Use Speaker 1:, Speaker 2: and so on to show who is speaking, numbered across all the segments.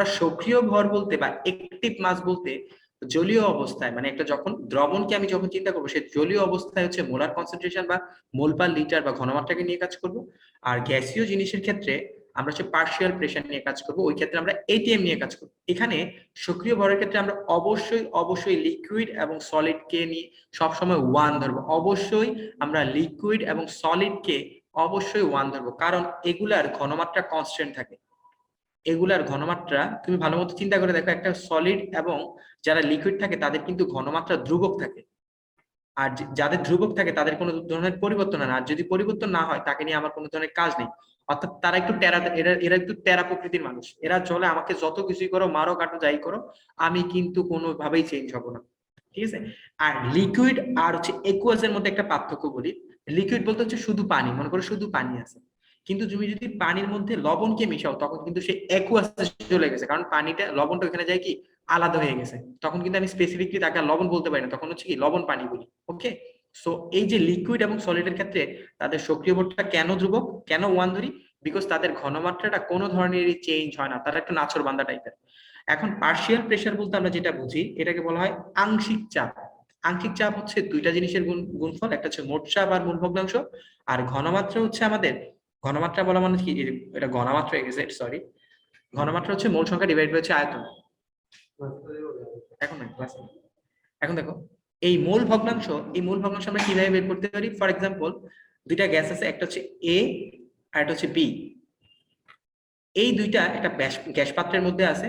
Speaker 1: আমরা সক্রিয় ভর বলতে বা একটিভ মাস বলতে জলীয় অবস্থায় মানে একটা যখন দ্রবণকে আমি যখন চিন্তা করব সেই জলীয় অবস্থায় হচ্ছে মোলার কনসেন্ট্রেশন বা মোল পার লিটার বা ঘনমাত্রাকে নিয়ে কাজ করব। আর গ্যাসীয় জিনিসের ক্ষেত্রে আমরা হচ্ছে পার্শিয়াল প্রেশার নিয়ে কাজ করব, ওই ক্ষেত্রে আমরা এটিএম নিয়ে কাজ করব। এখানে সক্রিয় ভরের ক্ষেত্রে আমরা অবশ্যই অবশ্যই লিকুইড এবং সলিড কে নিয়ে সবসময় ওয়ান ধরবো। অবশ্যই আমরা লিকুইড এবং সলিড কে অবশ্যই ওয়ান ধরবো, কারণ এগুলার ঘনমাত্রা কনস্ট্যান্ট থাকে। এগুলার ঘনমাত্রা তুমি ভালো মতো চিন্তা করে দেখো, একটা সলিড এবং যারা লিকুইড থাকে তাদের কিন্তু ঘনমাত্রা ধ্রুবক থাকে। আর যাদের ধ্রুবক থাকে তাদের কোনো ধরনের পরিবর্তন না। আর যদি পরিবর্তন না হয় তাকে নিয়ে আমার কোনো ধরনের কাজ নেই। অর্থাৎ তারা একটু টেরা, এরা এরা একটু টেরা প্রকৃতির মানুষ। এরা চলে আমাকে যত কিছুই করো, মারো, কাটো, যাই করো, আমি কিন্তু কোনোভাবেই চেঞ্জ হব না। ঠিক আছে? আর লিকুইড আর হচ্ছে একুয়াস এর মধ্যে একটা পার্থক্য বলি। লিকুইড বলতে হচ্ছে শুধু পানি। মনে করো শুধু পানি আছে। কিন্তু তুমি যদি পানির মধ্যে লবণকে মিশাও, তখন কিন্তু সে একুয়াসে চলে গেছে। কারণ পানিটা, লবণটা ওখানে যায় কি? আলাদা হয়ে গেছে। তখন কিন্তু আমি স্পেসিফিকলি তাকে লবণ বলতে পারি না। তখন হচ্ছে কি? লবণ পানি বলি। ওকে সো এই যে লিকুইড এবং সলিডের ক্ষেত্রে তাদের সক্রিয় ভরটা কেন ধ্রুবক? কেন ওয়ান ধরি বিকজ তাদের ঘনমাত্রাটা কোনো ধরনেরই চেঞ্জ হয় না। তারা একটু নাচর বান্দা টাইপের এখন পার্শিয়াল প্রেশার বলতে আমরা যেটা বুঝি, এটাকে বলা হয় আংশিক চাপ। আংশিক চাপ হচ্ছে দুইটা জিনিসের গুণ, গুণফল। একটা হচ্ছে মোট চাপ আর মূল ভগ্নাংশ আর ঘনমাত্রা হচ্ছে আমাদের ঘনমাত্রা বলা মানে কি? এটা ঘনমাত্রা গেছে সরি ঘনমাত্রা হচ্ছে মোল সংখ্যা ডিভাইড হচ্ছে আয়তন। এখন ক্লাস এখন দেখো, এই মূল ভগ্নাংশ, এই মূল ভগ্নাংশ আমরা কীভাবে বের করতে পারি? ফর এক্সাম্পল দুইটা গ্যাস আছে, একটা হচ্ছে এ আর একটা হচ্ছে বি এই দুইটা একটা গ্যাস পাত্রের মধ্যে আছে।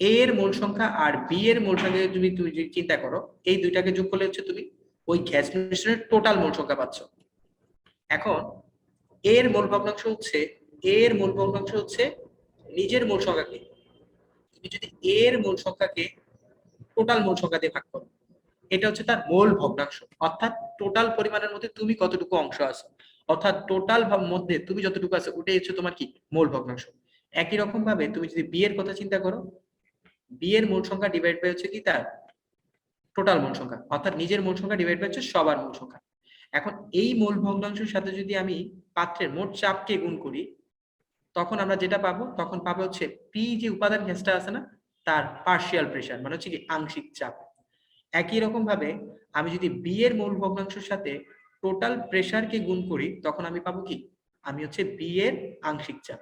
Speaker 1: এ এর মোল সংখ্যা আর বি এর মোল সংখ্যা তুমি যদি চিন্তা করো, এই দুইটাকে যোগ করলে হচ্ছে তুমি ওই গ্যাস মিশ্রণের টোটাল মোল সংখ্যা পাচ্ছ। এখন এর মূল ভগ্নাংশ হচ্ছে, এর মূল ভগ্নাংশ হচ্ছে নিজের মূল সংখ্যাকে। তুমি যদি এর মূল সংখ্যাকে টোটাল মূল সংখ্যা দিয়ে ভাগ করো, এটা হচ্ছে তার মূল ভগ্নাংশ। অর্থাৎ টোটাল পরিমাণের মধ্যে তুমি কতটুকু অংশ আছো? অর্থাৎ টোটাল মধ্যে তুমি যতটুকু আছো, ওটাই হচ্ছে তোমার কি? মূল ভগ্নাংশ। একই রকম ভাবে তুমি যদি বি এর কথা চিন্তা করো বি এর মোল সংখ্যা ডিভাইড বাই হচ্ছে কি তার টোটাল মূল সংখ্যা। অর্থাৎ নিজের মূল সংখ্যা ডিভাইড বাই হচ্ছে সবার মূল সংখ্যা। এখন এই মোল ভগ্নাংশের সাথে যদি আমি পাত্রের মোট চাপকে গুণ করি, তখন আমরা যেটা পাবো? তখন পাবো হচ্ছে পি যে উপাদান গ্যাসটা আছে না, তার পার্শিয়াল প্রেশার মানে হচ্ছে কি আংশিক চাপ। একই রকম ভাবে আমি যদি বি এর মূল ভগ্নাংশের সাথে টোটাল প্রেসারকে গুণ করি, তখন আমি পাবো কি? আমি হচ্ছে বি এর আংশিক চাপ।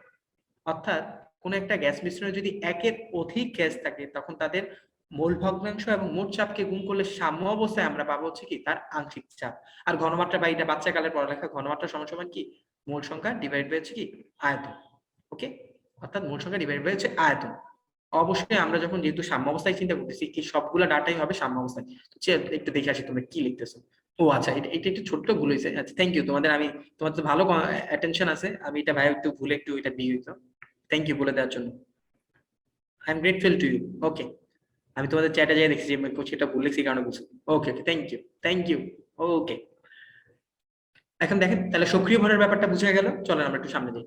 Speaker 1: অর্থাৎ কোন একটা গ্যাস মিশ্রণে যদি একের অধিক গ্যাস থাকে, তখন তাদের মোল ভগ্নাংশ এবং মোট চাপকে গুণ করলে সাম্য অবস্থায় আমরা পাবো হচ্ছে কি তার আংশিক চাপ। আর ঘনমাত্রা বা এটা বাচ্চা কালের পড়ালেখা, ঘনমাত্রা সমান সমান কি? মোল সংখ্যা ডিভাইড বাই হচ্ছে কি? আয়তন। ওকে অর্থাৎ মোল সংখ্যা ডিভাইড বাই হচ্ছে আয়তন। অবশ্যই আমরা যখন যেহেতু সাম্য অবস্থায় চিন্তা করতেছি এই সবগুলো ডাটাই হবে সাম্য অবস্থায়। একটু দেখে আসি তোমরা কি লিখতেছো। ও আচ্ছা এটা এটা একটু ছোট্ট ভুল হয়েছে। আচ্ছা থ্যাংক ইউ তোমাদের আমি তোমার তো ভালো অ্যাটেনশন আছে। আমি এটা ভাই একটু ভুলে একটু এটা দিয়ে হইতো থ্যাংক ইউ বলে দেওয়ার জন্য। I am grateful to you okay আমি তোমাদের চ্যাটে যাই দেখছি, যে এটা ভুল লিখছি কারণে বুঝছি okay okay thank you thank you okay এখন দেখেন, তাহলে সক্রিয় ভরের ব্যাপারটা বুঝে গেল, চলেন আমরা একটু সামনে যাই।